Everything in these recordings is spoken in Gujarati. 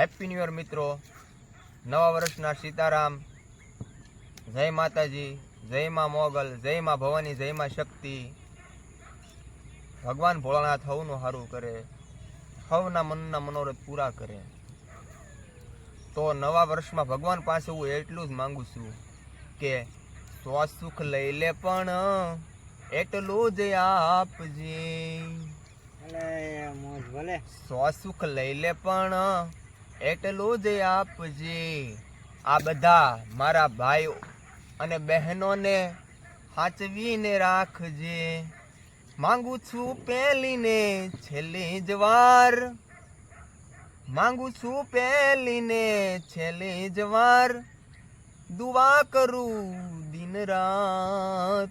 હેપી ન્યુ યર મિત્રો. નવા વર્ષના સીતારામ. જય માતાજી જય માં મોગલ જય માં ભવાની જય માં શક્તિ. ભગવાન ભોળાનાથ હવનું સારું કરે. હવના મનના મનોરથ પૂરા કરે. તો નવા વર્ષમાં ભગવાન પાસે હું એટલું જ માંગુ છું કે સ્વ સુખ લઈ લે પણ એટલું જ આપજે. અલે મોજ ભલે. સો સુખ લઈ લે પણ એટલું જ આપજે. આ બધા મારા ભાઈઓ અને બહેનોને સાચવીને રાખજે. માંગુ છું પહેલીને છેલ્લી જ વાર. માંગુ છું પહેલીને છેલ્લી જ વાર. દુવા કરું દિન રાત.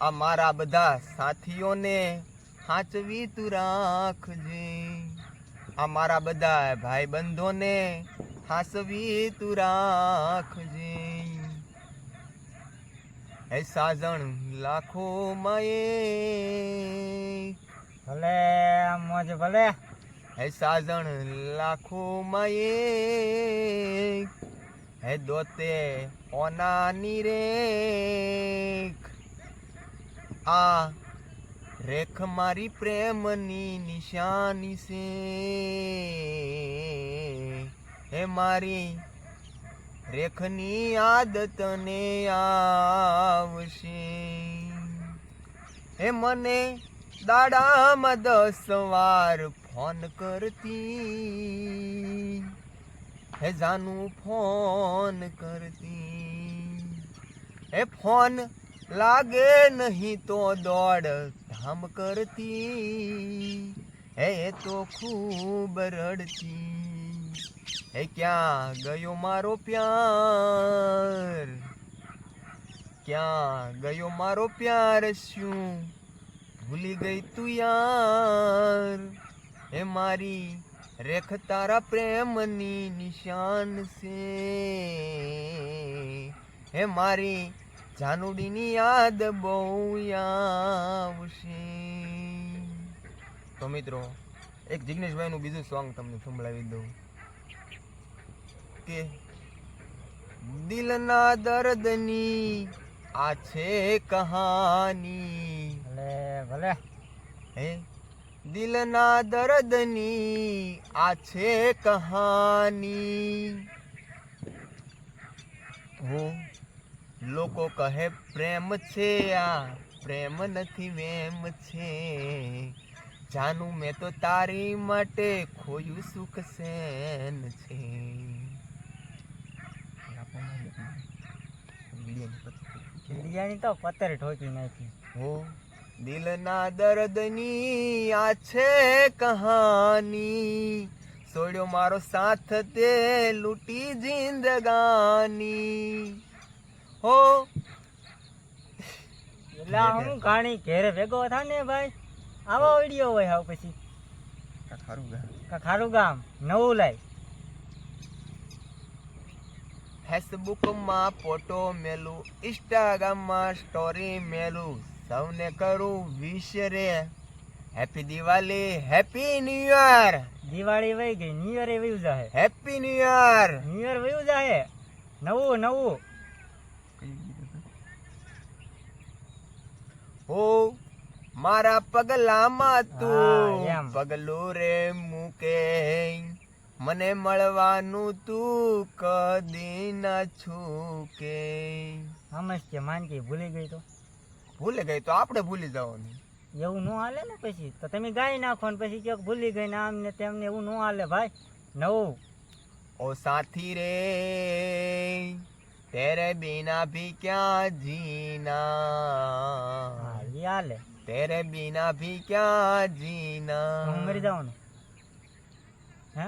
આ મારા બધા સાથીઓને સાચવી તું રાખજે. આ મારા બધા ભાઈ બંધોને હાસવી તું રાખજે. હે સાજણ લાખો માયે ભલે મોજ ભલે. હે સાજણ લાખો માયે હે દોતે ઓનાની રેખ. આ રેખ મારી પ્રેમની નિશાની છે. હે મારી, રેખની આદતને આવશે. હે મને દાડામાં દસ વાર ફોન કરતી. હે જાનું ફોન કરતી. હે ફોન લાગે નહીં તો દોડ ધામ કરતી? હે તો ખૂબ રડતી. હે, ક્યાં ગયો મારો પ્યાર? ક્યાં ગયો મારો પ્યાર શું? ભૂલી ગઈ તું યાર. હે, મારી રેખ તારા પ્રેમની નિશાન છે. હે, મારી જાનુડીની યાદ બહુ આવશે. તો મિત્રો એક જિગ્નેશભાઈનું બીજું સોંગ તમને સંભળાવી દઉં. કે દિલના દર્દની આ છે કહાની. ભલે ભલે. હે? દિલના દર્દની આ છે કહાની. હો. લોકો કહે પ્રેમ છે આ પ્રેમ નથી વેમ છે. જાનું મેં તો તારી માટે ખોયું સુખ સેન છે. બિરયાની તો પતર ઠોકી નાખી. હો દિલના દર્દની આ છે કહાની. સોડ્યો મારો સાથ તે લૂટી જિંદગાની. હો. એટલે હું ઘાણી ઘેરે ભેગો થા ને ભાઈ? આવો વિડિયો હોય આવ પછી. ખારું ગામ. કા ખારું ગામ. નવું લાય. ફેસબુકમાં ફોટો મેલું ઇન્સ્ટાગ્રામમાં સ્ટોરી મેલું. સૌને કરું વિશ રે. Happy Diwali happy new year Diwali વહી ગઈ. ન્યુ યર વયું જાહે. Happy new year new year વયું જાહે. નવું નવું. હું મારા પગલામાં તું પગલું રે મૂકે. મને મળવાનું તું કદી ના છૂકે. સમજ કે માનકી ભૂલી ગઈ તો? ભૂલી ગઈ તો આપણે ભૂલી જવાનું. એવું ન હાલે ને પછી? તો તમે ગાઈ નાખો ને પછી ક્યાંક ભૂલી ગઈ ને આમ ને તેમને એવું ન હાલે ભાઈ. નવું. ઓ સાથી રે તેરે બિના ભી ક્યાં જીના? ચાલે? તેરે બિના ભી ક્યાં જીના મરી જાઉં હે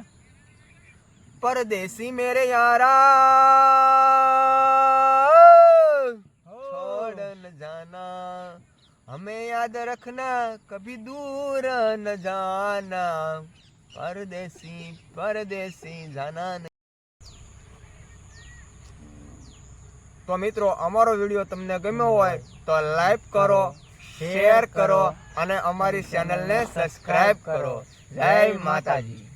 પરદેસી મેરે યારા જાના હમે યાદ રખના કભી દૂર ન જાના પરદેસી પરદેસી જાના તો મિત્રો અમારો વીડિયો તમને ગમ્યો હોય તો લાઈક કરો શેર કરો અને અમારી ચેનલને સબસ્ક્રાઇબ કરો. જય માતાજી.